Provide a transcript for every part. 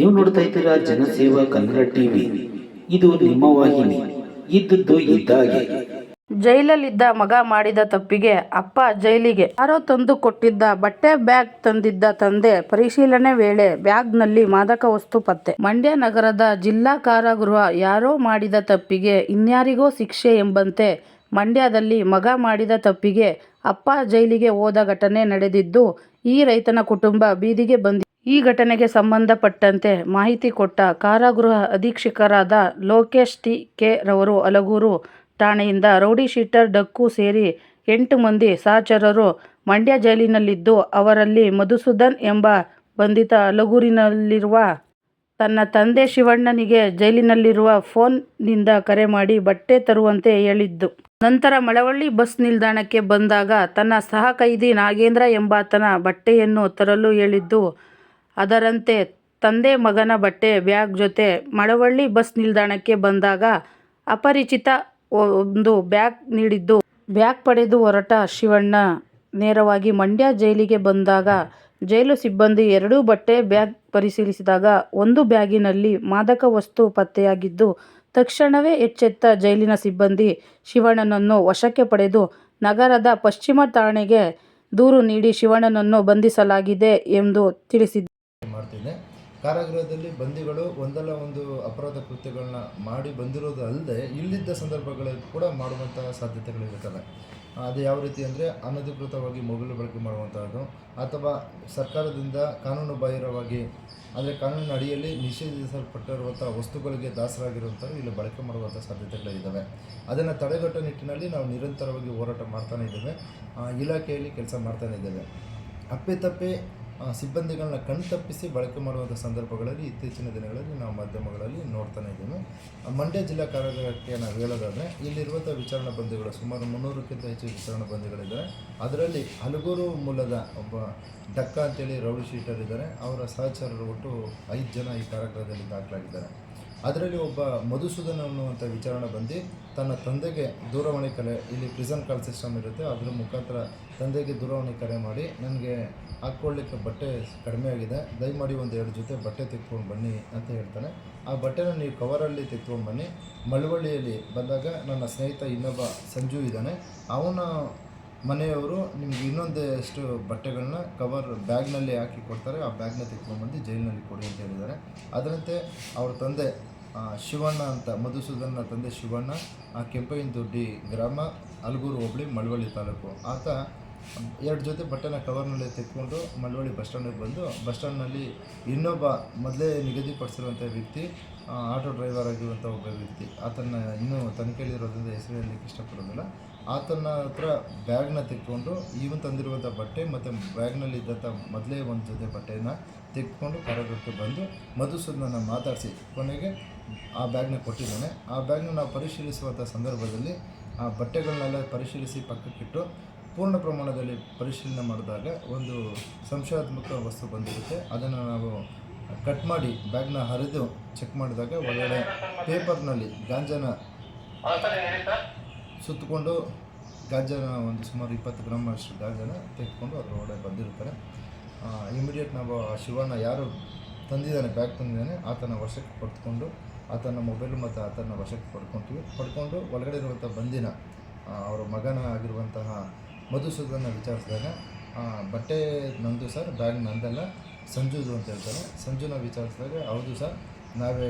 ನೀವು ನೋಡ್ತಾ ಇದ್ದೀರಾ ಜನಸೇವಾ ಕನ್ನಡ ಟಿವಿ. ಇದು ನಿಮ್ಮ ವಾಹಿನಿ. ಇದ್ದದ್ದು ಇದ್ದಾಗೆ. ಜೈಲಲ್ಲಿದ್ದ ಮಗ ಮಾಡಿದ ತಪ್ಪಿಗೆ ಅಪ್ಪ ಜೈಲಿಗೆ ಯಾರೋ ತಂದು ಕೊಟ್ಟಿದ್ದ ಬಟ್ಟೆ ಬ್ಯಾಗ್ ತಂದಿದ್ದ ತಂದೆ ಪರಿಶೀಲನೆ ವೇಳೆ ಬ್ಯಾಗ್ನಲ್ಲಿ ಮಾದಕ ವಸ್ತು ಪತ್ತೆ. ಮಂಡ್ಯ ನಗರದ ಜಿಲ್ಲಾ ಕಾರಾಗೃಹ ಯಾರೋ ಮಾಡಿದ ತಪ್ಪಿಗೆ ಇನ್ಯಾರಿಗೋ ಶಿಕ್ಷೆ ಎಂಬಂತೆ ಮಂಡ್ಯದಲ್ಲಿ ಮಗ ಮಾಡಿದ ತಪ್ಪಿಗೆ ಅಪ್ಪ ಜೈಲಿಗೆ ಹೋದ ಘಟನೆ ನಡೆದಿದ್ದು ಈ ರೈತನ ಕುಟುಂಬ ಬೀದಿಗೆ ಬಂದಿ ಈ ಘಟನೆಗೆ ಸಂಬಂಧಪಟ್ಟಂತೆ ಮಾಹಿತಿ ಕೊಟ್ಟ ಕಾರಾಗೃಹ ಅಧೀಕ್ಷಕರಾದ ಲೋಕೇಶ್ ಟಿ ಕೆ ರವರು ಅಲಗೂರು ಠಾಣೆಯಿಂದ ರೌಡಿ ಶೀಟರ್ ಡಕ್ಕು ಸೇರಿ ಎಂಟು ಮಂದಿ ಸಹಚರರು ಮಂಡ್ಯ ಜೈಲಿನಲ್ಲಿದ್ದು ಅವರಲ್ಲಿ ಮಧುಸೂದನ್ ಎಂಬ ಬಂಧಿತ ಅಲಗೂರಿನಲ್ಲಿರುವ ತನ್ನ ತಂದೆ ಶಿವಣ್ಣನಿಗೆ ಜೈಲಿನಲ್ಲಿರುವ ಫೋನ್ನಿಂದ ಕರೆ ಮಾಡಿ ಬಟ್ಟೆ ತರುವಂತೆ ಹೇಳಿದ್ದು. ನಂತರ ಮಳವಳ್ಳಿ ಬಸ್ ನಿಲ್ದಾಣಕ್ಕೆ ಬಂದಾಗ ತನ್ನ ಸಹ ಕೈದಿ ನಾಗೇಂದ್ರ ಎಂಬಾತನ ಬಟ್ಟೆಯನ್ನು ತರಲು ಹೇಳಿದ್ದು ಅದರಂತೆ ತಂದೆ ಮಗನ ಬಟ್ಟೆ ಬ್ಯಾಗ್ ಜೊತೆ ಮಳವಳ್ಳಿ ಬಸ್ ನಿಲ್ದಾಣಕ್ಕೆ ಬಂದಾಗ ಅಪರಿಚಿತ ಒಂದು ಬ್ಯಾಗ್ ನೀಡಿದ್ದು. ಬ್ಯಾಗ್ ಪಡೆದು ಹೊರಟ ಶಿವಣ್ಣ. ನೇರವಾಗಿ ಮಂಡ್ಯ ಜೈಲಿಗೆ ಬಂದಾಗ ಜೈಲು ಸಿಬ್ಬಂದಿ ಎರಡೂ ಬಟ್ಟೆ ಬ್ಯಾಗ್ ಪರಿಶೀಲಿಸಿದಾಗ ಒಂದು ಬ್ಯಾಗಿನಲ್ಲಿ ಮಾದಕ ವಸ್ತು ಪತ್ತೆಯಾಗಿದ್ದು, ತಕ್ಷಣವೇ ಎಚ್ಚೆತ್ತ ಜೈಲಿನ ಸಿಬ್ಬಂದಿ ಶಿವಣ್ಣನನ್ನು ವಶಕ್ಕೆ ಪಡೆದು ನಗರದ ಪಶ್ಚಿಮ ಠಾಣೆಗೆ ದೂರು ನೀಡಿ ಶಿವಣ್ಣನನ್ನು ಬಂಧಿಸಲಾಗಿದೆ ಎಂದು ತಿಳಿಸಿದ್ದಾರೆ ಮಾಡ್ತಿದ್ದೆ. ಕಾರಾಗೃಹದಲ್ಲಿ ಬಂದಿಗಳು ಒಂದಲ್ಲ ಒಂದು ಅಪರಾಧ ಕೃತ್ಯಗಳನ್ನ ಮಾಡಿ ಬಂದಿರೋದು ಅಲ್ಲದೆ ಇಲ್ಲಿದ್ದ ಸಂದರ್ಭಗಳಲ್ಲಿ ಕೂಡ ಮಾಡುವಂತಹ ಸಾಧ್ಯತೆಗಳಿರುತ್ತವೆ. ಅದು ಯಾವ ರೀತಿ ಅಂದರೆ ಅನಧಿಕೃತವಾಗಿ ಮೊಬೈಲ್ ಬಳಕೆ ಮಾಡುವಂಥದ್ದು ಅಥವಾ ಸರ್ಕಾರದಿಂದ ಕಾನೂನು ಬಾಹಿರವಾಗಿ ಅಂದರೆ ಕಾನೂನಿನ ಅಡಿಯಲ್ಲಿ ನಿಷೇಧಿಸಲ್ಪಟ್ಟಿರುವಂಥ ವಸ್ತುಗಳಿಗೆ ದಾಸರಾಗಿರುವಂಥವ್ರು ಇಲ್ಲಿ ಬಳಕೆ ಮಾಡುವಂಥ ಸಾಧ್ಯತೆಗಳಿದ್ದಾವೆ. ಅದನ್ನು ತಡೆಗಟ್ಟೋ ನಿಟ್ಟಿನಲ್ಲಿ ನಾವು ನಿರಂತರವಾಗಿ ಹೋರಾಟ ಮಾಡ್ತಾನೇ ಇದ್ದೇವೆ. ಇಲಾಖೆಯಲ್ಲಿ ಕೆಲಸ ಮಾಡ್ತಾನೇ ಇದ್ದೇವೆ. ಅಪ್ಪಿತಪ್ಪಿ ಆ, ಸಿಬ್ಬಂದಿಗಳನ್ನ ಕಣ್ತಪ್ಪಿಸಿ ಬಳಕೆ ಮಾಡುವಂಥ ಸಂದರ್ಭಗಳಲ್ಲಿ ಇತ್ತೀಚಿನ ದಿನಗಳಲ್ಲಿ ನಾವು ಮಾಧ್ಯಮಗಳಲ್ಲಿ ನೋಡ್ತಾನೆ ಇದ್ದೀವಿ. ಮಂಡ್ಯ ಜಿಲ್ಲಾ ಕಾರಾಗೃಹಕ್ಕೆ ನಾವು ಹೇಳೋದಾದರೆ ಇಲ್ಲಿರುವಂಥ ವಿಚಾರಣಾ ಬಂದಿಗಳು ಸುಮಾರು ಮುನ್ನೂರಕ್ಕಿಂತ ಹೆಚ್ಚು ವಿಚಾರಣಾ ಬಂದಿಗಳಿದ್ದಾರೆ. ಅದರಲ್ಲಿ ಹಲಗೂರು ಮೂಲದ ಒಬ್ಬ ಡಕ್ಕ ಅಂತೇಳಿ ರೌಡಿ ಶೀಟರ್ ಇದ್ದಾರೆ. ಅವರ ಸಹಚರರು ಒಟ್ಟು ಐದು ಜನ ಈ ಕಾರ್ಯಕ್ರಮದಲ್ಲಿ ದಾಖಲಾಗಿದ್ದಾರೆ. ಅದರಲ್ಲಿ ಒಬ್ಬ ಮಧುಸೂದನ್ ಅನ್ನುವಂಥ ವಿಚಾರಣಾ ಬಂದು ತನ್ನ ತಂದೆಗೆ ದೂರವಾಣಿ ಕರೆ, ಇಲ್ಲಿ ಪ್ರಿಸನ್ ಕಾಲ್ ಸಿಸ್ಟಮ್ ಇರುತ್ತೆ, ಅದ್ರ ಮುಖಾಂತರ ತಂದೆಗೆ ದೂರವಾಣಿ ಕರೆ ಮಾಡಿ, ನನಗೆ ಹಾಕ್ಕೊಳ್ಳಿಕ್ಕೆ ಬಟ್ಟೆ ಕಡಿಮೆ ಆಗಿದೆ, ದಯಮಾಡಿ ಒಂದು ಎರಡು ಜೊತೆ ಬಟ್ಟೆ ತೆಕ್ಕೊಂಡು ಬನ್ನಿ ಅಂತ ಹೇಳ್ತಾನೆ. ಆ ಬಟ್ಟೆನ ನೀವು ಕವರಲ್ಲಿ ತೆಕ್ಕೊಂಡು ಬನ್ನಿ. ಮಳವಳ್ಳಿಯಲ್ಲಿ ಬಂದಾಗ ನನ್ನ ಸ್ನೇಹಿತ ಇನ್ನೊಬ್ಬ ಸಂಜು ಇದ್ದಾನೆ. ಅವನ ಮನೆಯವರು ನಿಮ್ಗೆ ಇನ್ನೊಂದಷ್ಟು ಬಟ್ಟೆಗಳನ್ನ ಕವರ್ ಬ್ಯಾಗ್ನಲ್ಲಿ ಹಾಕಿ ಕೊಡ್ತಾರೆ. ಆ ಬ್ಯಾಗ್ನ ತೆಕ್ಕೊಂಡು ಬಂದು ಜೈಲಿನಲ್ಲಿ ಕೊಡಿ ಅಂತ ಹೇಳಿದ್ದಾರೆ. ಅದರಂತೆ ಅವ್ರ ತಂದೆ ಶಿವಣ್ಣ ಅಂತ ಮಧುಸೂದನ್ನ ತಂದೆ ಶಿವಣ್ಣ, ಆ ದೊಡ್ಡಿ ಗ್ರಾಮ, ಅಲಗೂರು ಹೋಬಳಿ, ಮಳವಳ್ಳಿ ತಾಲೂಕು. ಆತ ಎರಡು ಜೊತೆ ಬಟ್ಟೆನ ಕವರ್ನಲ್ಲಿ ತೆಕ್ಕೊಂಡು ಮಳವಳ್ಳಿ ಬಸ್ ಸ್ಟ್ಯಾಂಡಿಗೆ ಬಂದು, ಬಸ್ ಸ್ಟ್ಯಾಂಡ್ನಲ್ಲಿ ಇನ್ನೊಬ್ಬ ಮೊದಲೇ ನಿಗದಿಪಡಿಸಿರುವಂಥ ವ್ಯಕ್ತಿ ಆಟೋ ಡ್ರೈವರ್ ಆಗಿರುವಂಥ ಒಬ್ಬ ವ್ಯಕ್ತಿ. ಆತನ ಇನ್ನೂ ತನಿಖೆಯಲ್ಲಿರೋದ್ರಿಂದ ಹೆಸರು ಹೇಳಲಿಕ್ಕೆ ಇಷ್ಟಪಡೋದಿಲ್ಲ ಆತನ ಹತ್ರ ಬ್ಯಾಗ್ನ ತೆಕ್ಕೊಂಡು ಇವನು ತಂದಿರುವಂಥ ಬಟ್ಟೆ ಮತ್ತು ಬ್ಯಾಗ್ನಲ್ಲಿ ಇದ್ದಂಥ ಮೊದಲೇ ಒಂದು ಜೊತೆ ಬಟ್ಟೆನ ತೆಕ್ಕೊಂಡು ಕಾರಾಗೃಹಕ್ಕೆ ಬಂದು ಮಧುಸೂದನ ಮಾತಾಡಿಸಿ, ಕೊನೆಗೆ ಆ ಬ್ಯಾಗ್ನ ಕೊಟ್ಟಿದ್ದಾನೆ. ಆ ಬ್ಯಾಗ್ನ ನಾವು ಪರಿಶೀಲಿಸುವಂಥ ಸಂದರ್ಭದಲ್ಲಿ ಆ ಬಟ್ಟೆಗಳನ್ನೆಲ್ಲ ಪರಿಶೀಲಿಸಿ ಪಕ್ಕಕ್ಕಿಟ್ಟು ಪೂರ್ಣ ಪ್ರಮಾಣದಲ್ಲಿ ಪರಿಶೀಲನೆ ಮಾಡಿದಾಗ ಒಂದು ಸಂಶಯಾತ್ಮಕ ವಸ್ತು ಬಂದಿರುತ್ತೆ. ಅದನ್ನು ನಾವು ಕಟ್ ಮಾಡಿ ಬ್ಯಾಗ್ನ ಹರಿದು ಚೆಕ್ ಮಾಡಿದಾಗ ಒಳಗಡೆ ಪೇಪರ್ನಲ್ಲಿ ಗಾಂಜಾನ ಸುತ್ತಕೊಂಡು ಗಾಂಜಾನ ಒಂದು ಸುಮಾರು ಇಪ್ಪತ್ತು ಗ್ರಾಮ್ ಅಷ್ಟು ಗಾಂಜಾನ ತೆಗೆದುಕೊಂಡು ಅದರ ಒಳಗಡೆ ಬಂದಿರ್ತಾರೆ ಇಮಿಡಿಯೇಟ್ ನಾವು ಆ ಶಿವಣ್ಣ ಯಾರು ತಂದಿದ್ದಾನೆ, ಬ್ಯಾಗ್ ತಂದಿದ್ದಾನೆ, ಆತನ ವಶಕ್ಕೆ ಪಡೆದುಕೊಂಡು ಆತನ ಮೊಬೈಲು ಮತ್ತು ಆತನ ವಶಕ್ಕೆ ಪಡ್ಕೊತೀವಿ. ಪಡ್ಕೊಂಡು ಒಳಗಡೆ ಇರುವಂಥ ಬಂದಿನ ಅವರ ಮಗನ ಆಗಿರುವಂತಹ ಮಧುಸೂದನ ವಿಚಾರಿಸಿದಾಗ ಬಟ್ಟೆ ನಂದು ಸರ್, ಬ್ಯಾಗ್ ನಂದಲ್ಲ, ಸಂಜುದು ಅಂತ ಹೇಳ್ತಾರೆ. ಸಂಜುನ ವಿಚಾರಿಸಿದಾಗ, ಹೌದು ಸರ್, ನಾವೇ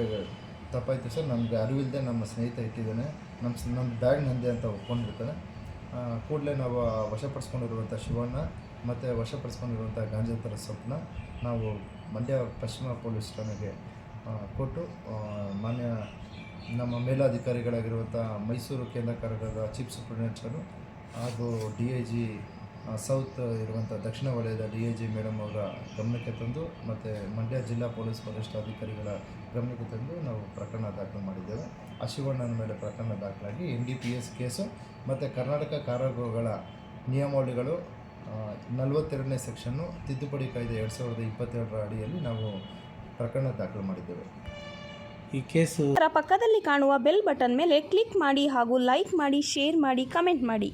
ತಪ್ಪಾಯ್ತು ಸರ್, ನಮಗೆ ಅರಿವಿಲ್ಲದೆ ನಮ್ಮ ಸ್ನೇಹಿತ ಇಟ್ಟಿದ್ದಾನೆ ನಮ್ಮ ನಮ್ಮ ಬ್ಯಾಗ್ ನಂದೆ ಅಂತ ಒಪ್ಕೊಂಡಿರ್ತಾನೆ. ಕೂಡಲೇ ನಾವು ವಶಪಡಿಸ್ಕೊಂಡಿರುವಂಥ ಶಿವಣ್ಣ ಮತ್ತು ವಶಪಡಿಸ್ಕೊಂಡಿರುವಂಥ ಗಾಂಜಾ ಥರ ಸೊಪ್ಪನ್ನ ನಾವು ಮಂಡ್ಯ ಪಶ್ಚಿಮ ಪೊಲೀಸ್ ಠಾಣೆಗೆ ಕೊಟ್ಟು ಮಾನ್ಯ ನಮ್ಮ ಮೇಲಾಧಿಕಾರಿಗಳಾಗಿರುವಂಥ ಮೈಸೂರು ಕೇಂದ್ರ ಕಾರಾಗೃಹದ ಚೀಫ್ ಸೂಪರಿಂಟೆಂಡೆಂಟರು ಹಾಗೂ ಡಿ ಐ ಜಿ ಸೌತ್ ಇರುವಂಥ ದಕ್ಷಿಣ ವಲಯದ ಡಿ ಐ ಜಿ ಮೇಡಮ್ ಅವರ ಗಮನಕ್ಕೆ ತಂದು ಮತ್ತು ಮಂಡ್ಯ ಜಿಲ್ಲಾ ಪೊಲೀಸ್ ವರಿಷ್ಠಾಧಿಕಾರಿಗಳ ಗಮನಕ್ಕೆ ತಂದು ನಾವು ಪ್ರಕರಣ ದಾಖಲು ಮಾಡಿದ್ದೇವೆ. ಆ ಶಿವಣ್ಣನ ಮೇಲೆ ಪ್ರಕರಣ ದಾಖಲಾಗಿ N D P S case ಮತ್ತು ಕರ್ನಾಟಕ ಕಾರಾಗೃಹಗಳ ನಿಯಮಾವಳಿಗಳು ನಲವತ್ತೆರಡನೇ ಸೆಕ್ಷನ್ನು ತಿದ್ದುಪಡಿ ಕಾಯ್ದೆ ಎರಡು ಸಾವಿರದ ಇಪ್ಪತ್ತೆರಡರ ಅಡಿಯಲ್ಲಿ ನಾವು ಪ್ರಕರಣ ದಾಖಲು ಮಾಡಿದ್ದೇವೆ. ಈ ಕೇಸು ಪಕ್ಕದಲ್ಲಿ ಕಾಣುವ ಬೆಲ್ ಬಟನ್ ಮೇಲೆ ಕ್ಲಿಕ್ ಮಾಡಿ ಹಾಗೂ ಲೈಕ್ ಮಾಡಿ, ಶೇರ್ ಮಾಡಿ, ಕಮೆಂಟ್ ಮಾಡಿ.